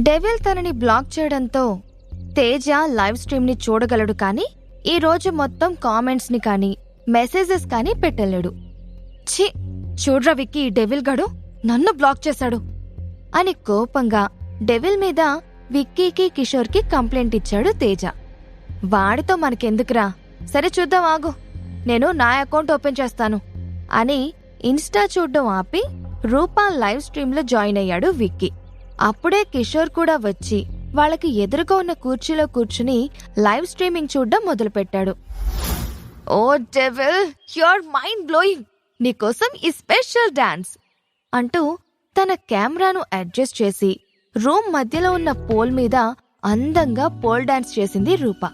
Devil తనని black చేయడంతో Teja live స్ట్రీమ్ని చూడగలడు కానీ ఈ రోజు మొత్తం కామెంట్స్ని కానీ మెసేజెస్ కానీ పెట్టలేడు. ఛీ చూడ్రా విక్కీ ఈ డెవిల్ గడు నన్ను బ్లాక్ చేశాడు. అని కోపంగా డెవిల్ మీద విక్కీకి కిషోర్కి కంప్లైంట్ ఇచ్చాడు తేజ. వాడితో మనకెందుకురా? సరే చూద్దాం ఆగు. నేను నా అకౌంట్ ఓపెన్ చేస్తాను. అని ఇన్స్టా చూడ్డం ఆపి రూపా లైవ్ స్ట్రీమ్లో జాయిన్ అయ్యాడు విక్కీ. అప్పుడే కిషోర్ కూడా వచ్చి వాళ్ళకి ఎదురుగా ఉన్న కుర్చీలో కూర్చుని లైవ్ స్ట్రీమింగ్ చూడడం మొదలుపెట్టాడు. Oh devil your mind blowing. నీకోసం ఈ స్పెషల్ డాన్స్ అంటూ తన కెమెరాను అడ్జస్ట్ చేసి రూమ్ మధ్యలో ఉన్న పోల్ మీద అందంగా పోల్ డాన్స్ చేసింది రూప.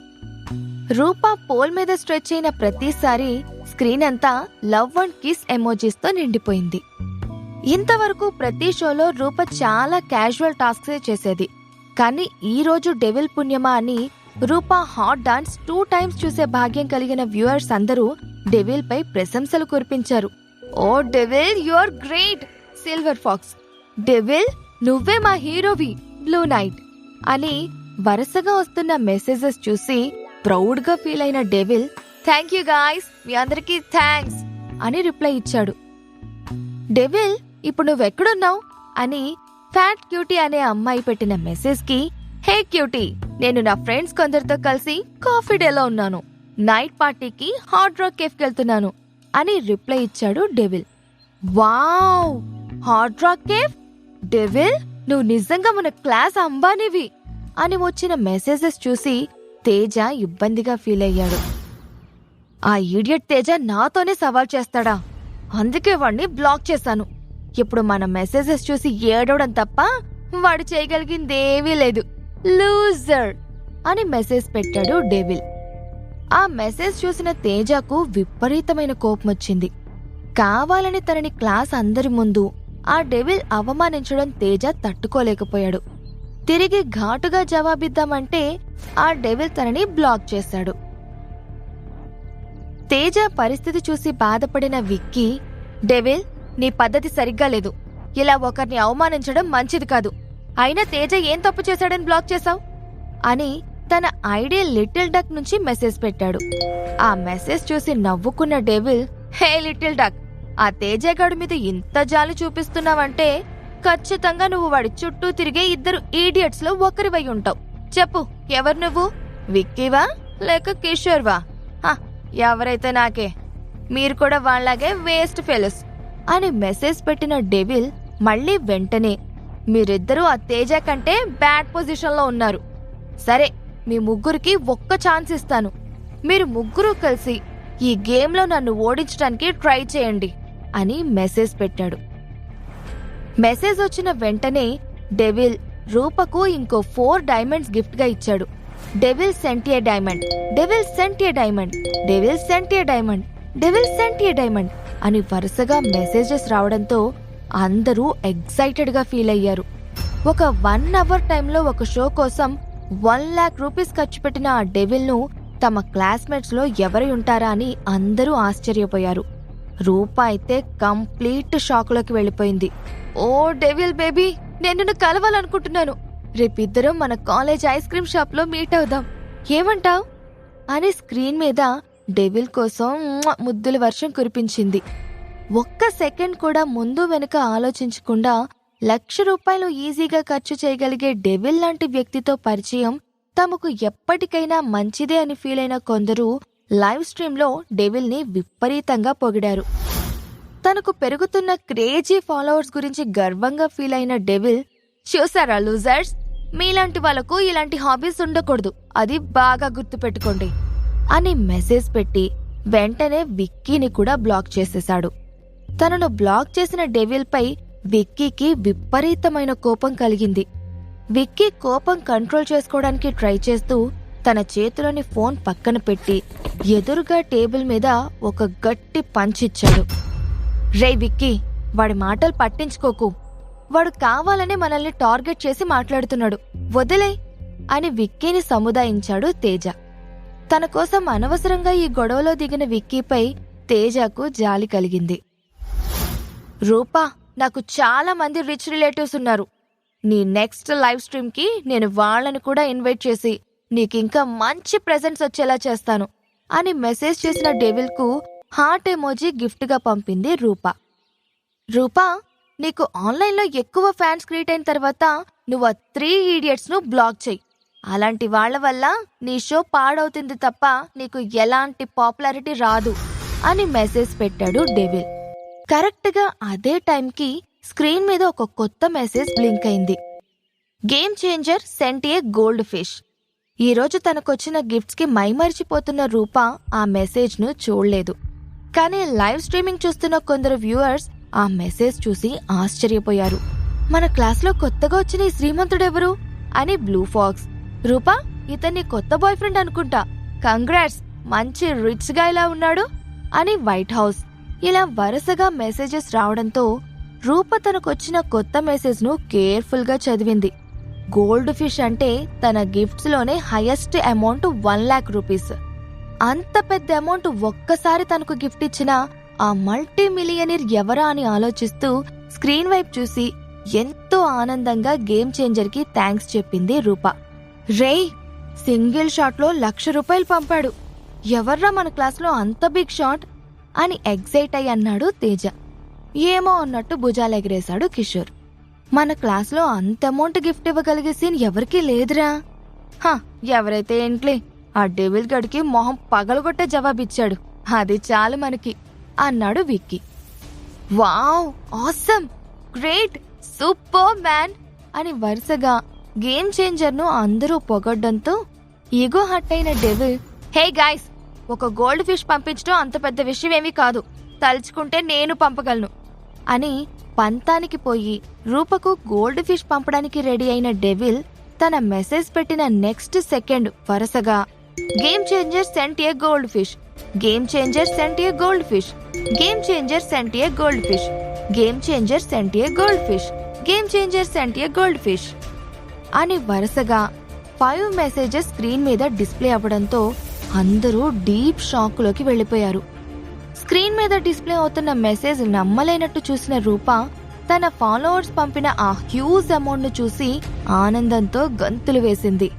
రూప పోల్ మీద స్ట్రెచ్ అయిన ప్రతిసారి స్క్రీన్ అంతా లవ్ అండ్ కిస్ ఎమోజీస్తో నిండిపోయింది. ఇంతవరకు ప్రతి షోలో రూప చాలా క్యాజువల్ టాస్క్సే చేసేది. కానీ ఈ రోజు డెవిల్ పుణ్యమా అని Roopa hot dance two times చూసే భాగ్యం కలిగిన వ్యూవర్స్ అందరూ డెవిల్ పై ప్రశంసలు కురిపించారు. ఓ devil you're great! Silver fox. Devil నువ్వే మా హీరోవి బ్లూ నైట్! అని వరుసగా వస్తున్న మెసేజెస్ చూసి ప్రౌడ్గా ఫీల్ అయిన డెవిల్ థ్యాంక్ యూ గాయ్స్ మీ అందరికీ థ్యాంక్స్ అని రిప్లై ఇచ్చాడు. డెవిల్ ఇప్పుడు నువ్వెక్కడున్నావు? అని ఫ్యాట్ క్యూటీ అనే అమ్మాయి పెట్టిన మెసేజ్కి హే క్యూటీ నేను నా ఫ్రెండ్స్ కొందరితో కలిసి కాఫీ డేలో ఉన్నాను. నైట్ పార్టీకి హాట్ రాక్ కేఫ్ వెళ్తున్నాను అని రిప్లై ఇచ్చాడు devil. Wow! Hot rock cafe? Devil నువ్వు నిజంగా మన క్లాస్ అంబానివి! అని వచ్చిన మెసేజెస్ చూసి తేజ ఇబ్బందిగా ఫీల్ అయ్యాడు. ఆ ఈడియట్ తేజ నాతోనే సవాల్ చేస్తాడా? అందుకే వాడిని బ్లాక్ చేశాను. ఇప్పుడు మన మెసేజెస్ చూసి ఏడవడం తప్ప వాడు చేయగలిగిందేవీ లేదు. లూజర్! అని మెసేజ్ పెట్టాడు డెవిల్. ఆ మెసేజ్ చూసిన తేజకు విపరీతమైన కోపం వచ్చింది. కావాలని తనని క్లాస్ అందరి ముందు ఆ డెవిల్ అవమానించడం తేజ తట్టుకోలేకపోయాడు. తిరిగి ఘాటుగా జవాబిద్దామంటే ఆ డెవిల్ తనని బ్లాక్ చేశాడు. తేజ పరిస్థితి చూసి బాధపడిన విక్కీ డెవిల్ నీ పద్ధతి సరిగ్గా లేదు. ఇలా ఒకరిని అవమానించడం మంచిది కాదు. అయినా తేజ ఏం తప్పు చేశాడని బ్లాక్ చేశావు? అని తన ఐడియల్ లిటిల్ డక్ నుంచి మెసేజ్ పెట్టాడు. ఆ మెసేజ్ చూసి నవ్వుకున్న డేవిల్ హే లిటిల్ డక్ ఆ తేజగాడు మీద ఇంత జాలి చూపిస్తున్నావంటే ఖచ్చితంగా నువ్వు వాడి చుట్టూ తిరిగే ఇద్దరు ఈడియట్స్లో ఒకరివై ఉంటావు. చెప్పు ఎవరు నువ్వు? విక్కీవా? లేక కిషోర్వా? హ, ఎవరైతే నాకే? మీరు కూడా వాళ్ళలాగే వేస్ట్ ఫెలోస్. అని మెసేజ్ పెట్టిన డెవిల్ మళ్ళీ వెంటనే మీరిద్దరూ ఆ తేజ కంటే బ్యాడ్ పొజిషన్లో ఉన్నారు. సరే మీ ముగ్గురికి ఒక్క ఛాన్స్ ఇస్తాను. మీరు ముగ్గురు కలిసి ఈ గేమ్లో నన్ను ఓడించడానికి ట్రై చేయండి అని మెసేజ్ పెట్టాడు. మెసేజ్ వచ్చిన వెంటనే డెవిల్ రూపకు ఇంకో ఫోర్ డైమండ్స్ గిఫ్ట్గా ఇచ్చాడు. Devil sent a diamond. Devil sent a diamond. Devil sent a diamond. Devil sent a diamond. అని వరుసగా మెసేజెస్ రావడంతో అందరూ ఎగ్జైటెడ్గా ఫీల్ అయ్యారు. ఒక వన్ అవర్ టైంలో ఒక షో కోసం వన్ ల్యాక్ రూపీస్ ఖర్చు పెట్టిన ఆ డెవిల్ను తమ క్లాస్మేట్స్లో ఎవరై ఎవరు ఉంటారా అని అందరూ ఆశ్చర్యపోయారు. రూప అయితే కంప్లీట్ షాక్లోకి వెళ్ళిపోయింది. ఓ డెవిల్ బేబీ నేను నిన్ను కలవాలనుకుంటున్నాను. రేపిద్దరం మన కాలేజ్ ఐస్ క్రీమ్ షాప్లో మీట్ అవుదాం. ఏమంటావ్? అని స్క్రీన్ మీద డెవిల్ కోసం ముద్దుల వర్షం కురిపించింది. ఒక్క సెకండ్ కూడా ముందు వెనుక ఆలోచించకుండా లక్ష రూపాయలు ఈజీగా ఖర్చు చేయగలిగే డెవిల్ లాంటి వ్యక్తితో పరిచయం తమకు ఎప్పటికైనా మంచిదే అని ఫీల్ అయిన కొందరు లైవ్ స్ట్రీమ్లో డెవిల్ని విపరీతంగా పొగిడారు. తనకు పెరుగుతున్న క్రేజీ ఫాలోవర్స్ గురించి గర్వంగా ఫీల్ అయిన డెవిల్ చూసారా లూజర్స్? మీలాంటి వాళ్ళకు ఇలాంటి హాబీస్ ఉండకూడదు. అది బాగా గుర్తుపెట్టుకోండి. అని మెసేజ్ పెట్టి వెంటనే విక్కీని కూడా బ్లాక్ చేసేశాడు. తనను బ్లాక్ చేసిన డెవిల్ పై విక్కీకి విపరీతమైన కోపం కలిగింది. విక్కీ కోపం కంట్రోల్ చేసుకోవడానికి ట్రై చేస్తూ తన చేతిలోని ఫోన్ పక్కన పెట్టి ఎదురుగా టేబుల్ మీద ఒక గట్టి పంచిచ్చాడు రే విక్కీ వాడి మాటలు పట్టించుకోకు. వాడు కావాలనే మనల్ని టార్గెట్ చేసి మాట్లాడుతున్నాడు. వదిలే అని విక్కీని సముదాయించాడు తేజ. తన కోసం అనవసరంగా ఈ గొడవలో దిగిన విక్కీపై తేజకు జాలి కలిగింది. రూపా నాకు చాలా మంది రిచ్ రిలేటివ్స్ ఉన్నారు. నీ నెక్స్ట్ లైవ్ స్ట్రీమ్కి నేను వాళ్ళని కూడా ఇన్వైట్ చేసి నీకు ఇంకా మంచి ప్రెజెంట్స్ వచ్చేలా చేస్తాను అని మెసేజ్ చేసిన డెవిల్కు హార్ట్ ఎమోజీ గిఫ్ట్గా పంపింది రూప. రూపా నీకు ఆన్లైన్లో ఎక్కువ ఫ్యాన్స్ క్రియేట్ అయిన తర్వాత నువ్వు ఆ త్రీ ఈడియట్స్ను బ్లాక్ చెయ్యి అలాంటి వాళ్ళ వల్ల నీ షో పాడవుతుంది తప్ప నీకు ఎలాంటి పాపులారిటీ రాదు అని మెసేజ్ పెట్టాడు డెవిల్. కరెక్ట్గా అదే టైంకి స్క్రీన్ మీద ఒక కొత్త మెసేజ్ బ్లింక్ అయింది. Game changer sent a gold fish. ఈరోజు తనకొచ్చిన గిఫ్ట్స్కి మైమరిచిపోతున్న రూప ఆ మెసేజ్ను చూడలేదు. కానీ లైవ్ స్ట్రీమింగ్ చూస్తున్న కొందరు వ్యూవర్స్ ఆ మెసేజ్ చూసి ఆశ్చర్యపోయారు. మన క్లాస్లో కొత్తగా వచ్చిన ఈ శ్రీమంతుడెవరు? అని బ్లూ ఫాక్స్. రూపా ఇతన్ని కొత్త బాయ్ ఫ్రెండ్ అనుకుంటా. కంగ్రాట్స్ మంచి రిచ్గా ఇలా ఉన్నాడు అని వైట్ హౌస్ ఇలా వరుసగా మెసేజెస్ రావడంతో రూప తనకొచ్చిన కొత్త మెసేజ్ను కేర్ఫుల్గా చదివింది. గోల్డ్ ఫిష్ అంటే తన గిఫ్ట్స్లోనే highest amount one lakh rupees అంత పెద్ద అమౌంట్ ఒక్కసారి తనకు గిఫ్ట్ ఇచ్చిన ఆ మల్టీ మిలియనీర్ ఎవరా అని ఆలోచిస్తూ స్క్రీన్ వైపు చూసి ఎంతో ఆనందంగా గేమ్ చేంజర్కి థ్యాంక్స్ చెప్పింది రూప. రేయ్ సింగిల్ షాట్లో లక్ష రూపాయలు పంపాడు. ఎవర్రా మన క్లాస్లో అంత బిగ్ షాట్ అని ఎగ్జైట్ అయి అన్నాడు తేజ. ఏమో అన్నట్టు భుజాలు ఎగిరేశాడు కిషోర్. మన క్లాస్లో అంత అమౌంట్ గిఫ్ట్ ఇవ్వగలిగే సీన్ ఎవరికీ లేదురా. హా ఎవరైతే ఏంట్లే ఆ డెవిల్ గడికి మొహం పగలగొట్టే జవాబిచ్చాడు అది చాలు మనకి అన్నాడు Vicky. Wow awesome great super man అని వరుసగా గేమ్ చేంజర్ను అందరూ పొగడ్డంతో ఈగో హట్ అయిన డెవిల్ హే గాయ్స్ ఒక గోల్డ్ ఫిష్ పంపించడం అంత పెద్ద విషయం ఏమీ కాదు. తలుచుకుంటే నేను పంపగలను. అని పంతానికి పోయి రూపకు గోల్డ్ ఫిష్ పంపడానికి రెడీ అయిన డెవిల్ తన మెసేజ్ పెట్టిన నెక్స్ట్ సెకండ్ వరుసగా game changer sent a gold fish game changer sent a gold fish game changer sent a gold fish game changer sent a gold fish game changer sent a gold fish అని వరుసగా five messages screen మీద display అవ్వడంతో అందరూ deep షాక్లోకి వెళ్ళిపోయారు. Screen మీద display అవుతున్న message నమ్మలేనట్టు చూసిన రూప తన ఫాలోవర్స్ పంపిన ఆ హ్యూజ్ అమౌంట్ను చూసి ఆనందంతో గంతులు వేసింది.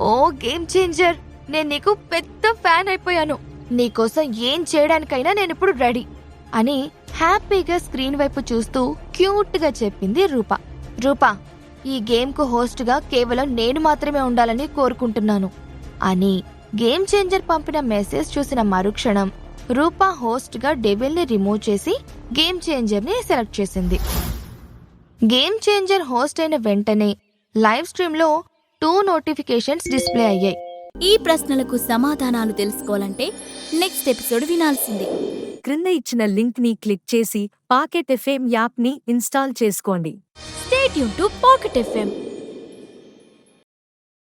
Oh game changer! నేను నీకు పెద్ద ఫ్యాన్ అయిపోయాను. నీకోసం ఏం చేయడానికైనా నేను ఇప్పుడు రెడీ అని హ్యాపీగా స్క్రీన్ వైపు చూస్తూ క్యూట్గా చెప్పింది రూప. రూప ఈ గేమ్కు హోస్ట్గా కేవలం నేను మాత్రమే ఉండాలని కోరుకుంటున్నాను. అని గేమ్ చేంజర్ పంపిన మెసేజ్ చూసిన మరుక్షణం రూపా హోస్ట్గా డెవిల్ని రిమూవ్ చేసి గేమ్ చేంజర్ని సెలెక్ట్ చేసింది. గేమ్ చేంజర్ హోస్ట్ అయిన వెంటనే లైవ్ స్ట్రీమ్లో టూ నోటిఫికేషన్స్ డిస్ప్లే అయ్యాయి. ఈ ప్రశ్నలకు సమాధానాలు తెలుసుకోవాలంటే నెక్స్ట్ ఎపిసోడ్ వినాల్సిందే. క్రింద ఇచ్చిన లింక్ని క్లిక్ చేసి పాకెట్ ఎఫ్ఎం యాప్ని ఇన్స్టాల్ చేసుకోండి. స్టేట్ యూన్ టు పాకెట్ ఎఫ్ఎం